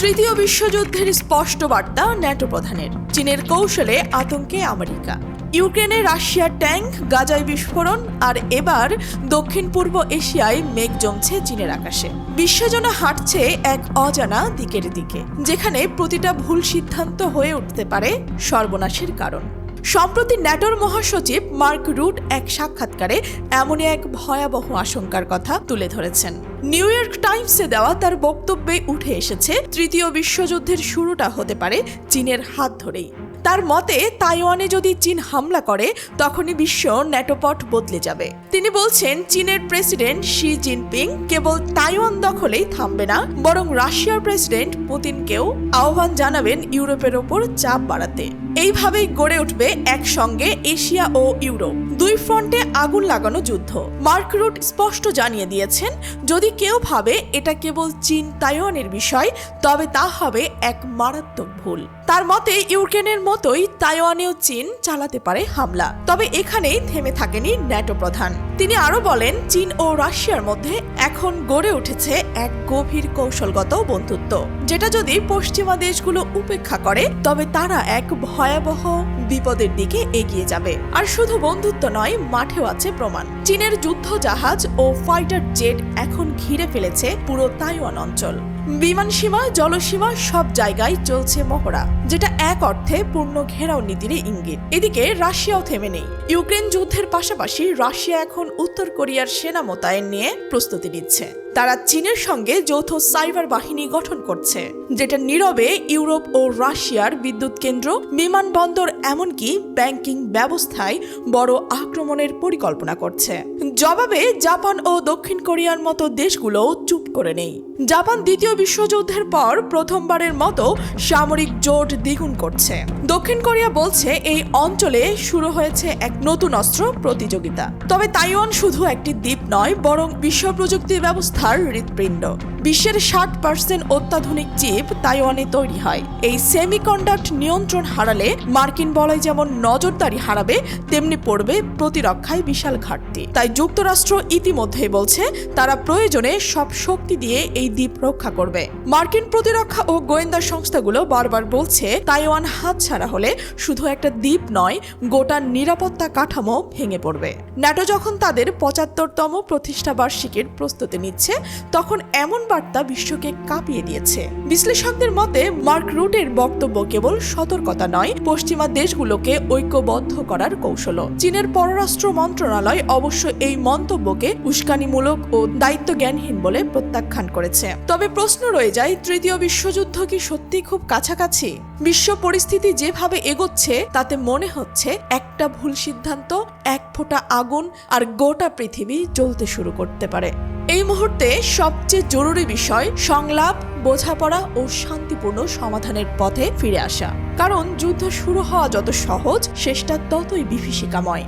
তৃতীয় বিশ্বযুদ্ধের স্পষ্ট বার্তা ন্যাটো প্রধানের। চীনের কৌশলে আতঙ্কে আমেরিকা। ইউক্রেনে রাশিয়ার ট্যাঙ্ক, গাজায় বিস্ফোরণ, আর এবার দক্ষিণ পূর্ব এশিয়ায় মেঘ জমছে চীনের আকাশে। বিশ্বজনে হাঁটছে এক অজানা দিকের দিকে, যেখানে প্রতিটা ভুল সিদ্ধান্ত হয়ে উঠতে পারে সর্বনাশের কারণ। সম্প্রতি ন্যাটোর মহাসচিব মার্ক রুট এক সাক্ষাৎকারে এমনই এক ভয়াবহ আশঙ্কার কথা তুলে ধরেছেন। নিউ ইয়র্ক টাইমসে দেওয়া তার বক্তব্যে উঠে এসেছে, তৃতীয় বিশ্বযুদ্ধের শুরুটা হতে পারে চীনের হাত ধরেই। তার মতে, তাইওয়ানে যদি চীন হামলা করে, তখনই বিশ্ব ন্যাটোপট বদলে যাবে। তিনি বলছেন, চীনের প্রেসিডেন্ট শি জিনপিং কেবল তাইওয়ান দখলেই থামবে না, বরং রাশিয়ার প্রেসিডেন্ট পুতিনকেও আহ্বান জানাবেন ইউরোপের ওপর চাপ বাড়াতে। এইভাবেই গড়ে উঠবে একসঙ্গে এশিয়া ও ইউরোপ। দুই ফ্রন্টে আগুন লাগানো যুদ্ধ। মার্ক রুট স্পষ্ট জানিয়ে দিয়েছেন, যদি কেউ ভাবে এটা কেবল চীন তাইওয়ানের বিষয়, তবে তা হবে এক মারাত্মক ভুল। তার মতে, ইউক্রেনের মতোই তাইওয়ানেও চীন চালাতে পারে হামলা। তবে এখানেই থেমে থাকেনি ন্যাটো প্রধান। তিনি আরও বলেন, চীন ও রাশিয়ার মধ্যে এখন গড়ে উঠেছে এক গভীর কৌশলগত বন্ধুত্ব। যেটা যদি পশ্চিমা দেশগুলো উপেক্ষা করে, তবে তারা এক ভয়াবহ বিপদের দিকে এগিয়ে যাবে। আর শুধু বন্ধুত্ব নয়, মাঠেও আছে প্রমাণ। চীনের যুদ্ধ জাহাজ ও ফাইটার জেট এখন ঘিরে ফেলেছে পুরো তাইওয়ান অঞ্চল। বিমান সীমা জলসীমা সব জায়গায় চলছে মহড়া। যেটা এক অর্থে পূর্ণ ঘেরাও নীতির ইঙ্গিত। এদিকে রাশিয়াও থেমে নেই। ইউক্রেন যুদ্ধের পাশাপাশি রাশিয়া এখন উত্তর কোরিয়ার সেনা মোতায়েন নিয়ে প্রস্তুতি নিচ্ছে। তারা চীনের সঙ্গে যৌথ সাইবার বাহিনী গঠন করছে, যেটা নীরবে ইউরোপ ও রাশিয়ার বিদ্যুৎ কেন্দ্র বিমানবন্দর এমনকি ব্যাংকিং ব্যবস্থায় বড় আক্রমণের পরিকল্পনা করছে। জবাবে জাপান ও দক্ষিণ কোরিয়ার মতো দেশগুলো চুপ করে নেই। জাপান দ্বিতীয় বিশ্বযুদ্ধের পর প্রথমবারের মতো সামরিক জোট দ্বিগুণ করছে। দক্ষিণ কোরিয়া বলছে, এই অঞ্চলে শুরু হয়েছে এক নতুন অস্ত্র প্রতিযোগিতা। তবে তাইওয়ান শুধু একটি দ্বীপ নয়, বরং বিশ্ব প্রযুক্তি ব্যবস্থার হৃৎপিণ্ড। বিশ্বের ষাট পার্সেন্ট অত্যাধুনিক চিপ তাইওয়ানে তৈরি হয়। এই সেমিকন্ডাক্ট নিয়ন্ত্রণ হারালে মার্কিন বলয় যেমন নজরদারি হারাবে, তেমনি পড়বে প্রতিরক্ষায় বিশাল ঘাটতি। তাই যুক্তরাষ্ট্র ইতিমধ্যেই বলছে, তারা প্রয়োজনে সব শক্তি দিয়ে এই দ্বীপ রক্ষা করবে। মার্কিন প্রতিরক্ষা ও গোয়েন্দা সংস্থাগুলো বারবার বলছে তাইওয়ান হাতছাড়া হলে শুধু একটা দ্বীপ নয়, গোটা নিরাপত্তা কাঠামো ভেঙে পড়বে। ন্যাটো যখন তাদের পঁচাত্তরতম প্রতিষ্ঠা বার্ষিকীর প্রস্তুতি নিচ্ছে, তখন এমন বার্তা বিশ্বকে কাঁপিয়ে দিয়েছে। বিশ্লেষকদের মতে, মার্ক রুটের বক্তব্য কেবল সতর্কতা নয়, পশ্চিমা দেশগুলোকে ঐক্যবদ্ধ করার কৌশল চীনের পররাষ্ট্র মন্ত্রণালয় অবশ্য এই মন্তব্যকে উস্কানিমূলক ও দায়িত্ব জ্ঞানহীন বলে প্রত্যাখ্যান করেছে। তবে প্রশ্ন রয়ে যায়, তৃতীয় বিশ্বযুদ্ধ কি সত্যি খুব কাছাকাছি? বিশ্ব পরিস্থিতি যেভাবে এগোচ্ছে, তাতে মনে হচ্ছে একটা ভুল সিদ্ধান্ত, এক ফোঁটা আগুন আর গোটা পৃথিবী জ্বলতে শুরু করতে পারে। এই মুহূর্তে সবচেয়ে জরুরি বিষয় সংলাপ, বোঝাপড়া ও শান্তিপূর্ণ সমাধানের পথে ফিরে আসা। কারণ যুদ্ধ শুরু হওয়া যত সহজ, শেষটা ততই বিভীষিকাময়।